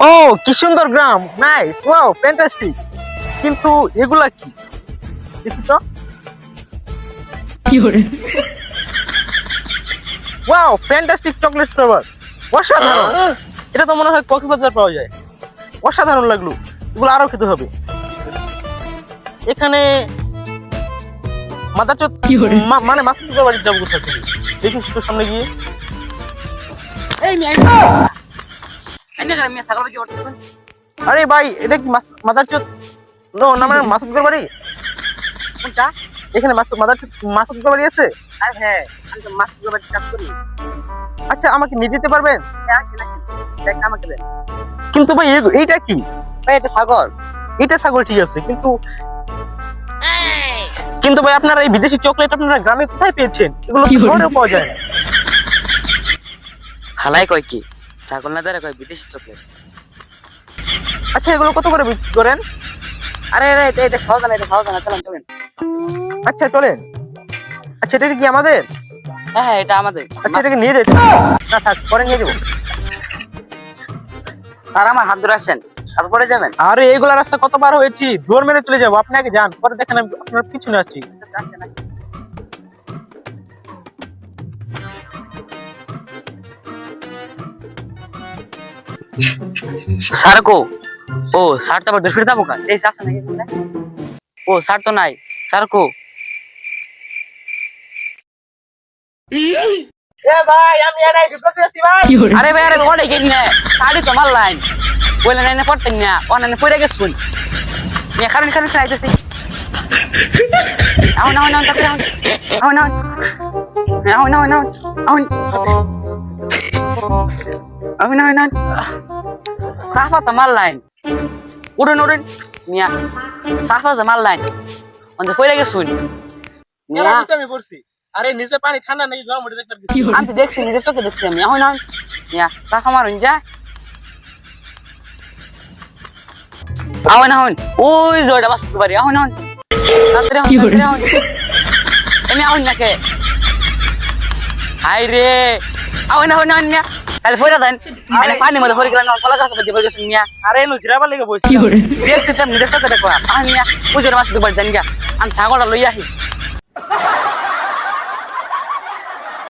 ও কি সুন্দর গ্রাম। Nice wow fantastic কিন্তু এগুলা কি? দেখি তো। ওয়াও ফ্যান্টাস্টিক চকলেট ফ্লেভার অসাধারণ। এটা তো মনে হয় কক্সবাজার পাওয়া যায়। অসাধারণ লাগল। এগুলো আরও খেতে হবে। এখানে মাথা চোদ মা- মানে মাসুদের বাড়ির যাব কোথায় থেকে দেখিস তো সামনে গিয়ে। এই আরে ভাই এটা কি মাদার চোদ? নো না মানে মাসুদের বাড়ি। কোনটা? এখানে মাদার মাসুদের বাড়ি আছে? আরে হ্যাঁ আমি তো বাজি কাজ করি। আচ্ছা আমাকে নিয়ে যেতে পারবেন? হ্যাঁ আসেন আসেন। দেখ আমাকে দেন। কিন্তু ভাই এইটা কি? ভাই এটা ছাগল। এটা ছাগল ঠিক আছে কিন্তু কিন্তু ভাই আপনারা এই বিদেশি চকলেট আপনারা গ্রামে কোথায় পেয়েছেন? এগুলো শহরেও পাওয়া যায় হালাই কয় কি? ছাগল না কয় বিদেশি চকলেট। আচ্ছা এগুলো কত করে বিক্রি করেন? আরে আরে এটা এটা খাওয়া এটা খাওয়া চলেন চলেন। আচ্ছা চলেন। আচ্ছা এটা কি আমাদের? হ্যাঁ হ্যাঁ এটা আমাদের। আচ্ছা এটাকে নিয়ে যেতে না থাক পরে নিয়ে যাব। আর আমার হাত ধরে আসেন তারপরে যাবেন। আরে এইগুলা রাস্তা কতবার হয়েছি? জোর মেরে চলে যাব। আপনি আগে যান পরে দেখেন আমি আপনার পিছনে আছি। सर को ओ सर तो दुष्कृत था बोका ये शासन है सुनने ओ सर तो नहीं सर को ये भाई हम यार एक प्रोफेसर भाई अरे भाई अरे कौन है किन्हें साड़ी तो मार लाइन बोले नहीं नहीं पढ़ते ना और नहीं पूरे के सुन ये खाने खाने से आए थे आओ ना ना आओ ना आओ ना ना आओ ना আমি না না। সাফা তো মাল লাইন উড়ুন উড়ুন। মিয়া সাফা তো মাল লাইন অন্তত কইরা গেছুন মিয়া। আমি পড়ছি। আরে নিচে পানি ঠান্ডা নাকি জমা মরে দেখতে আমি দেখছি নিজের চোখে দেখছি আমি। এখন না মিয়া সাফা মারুন যা। আহন আহন ওই জয়টা বাস পারি আহন আহন আমি আহন নাকে। হাই রে আহন আহন আহন মিয়া। তাহলে ফইরা দেন। আরে পানি মধ্যে ফরি গেলেন কলা গাছ মধ্যে ফরি গেছেন মিয়া। আরে নো জিরাবার লেগে বসছি দেখছি দেখো ওই জোড়া জানি গা আমি ছাগলটা লই আহি।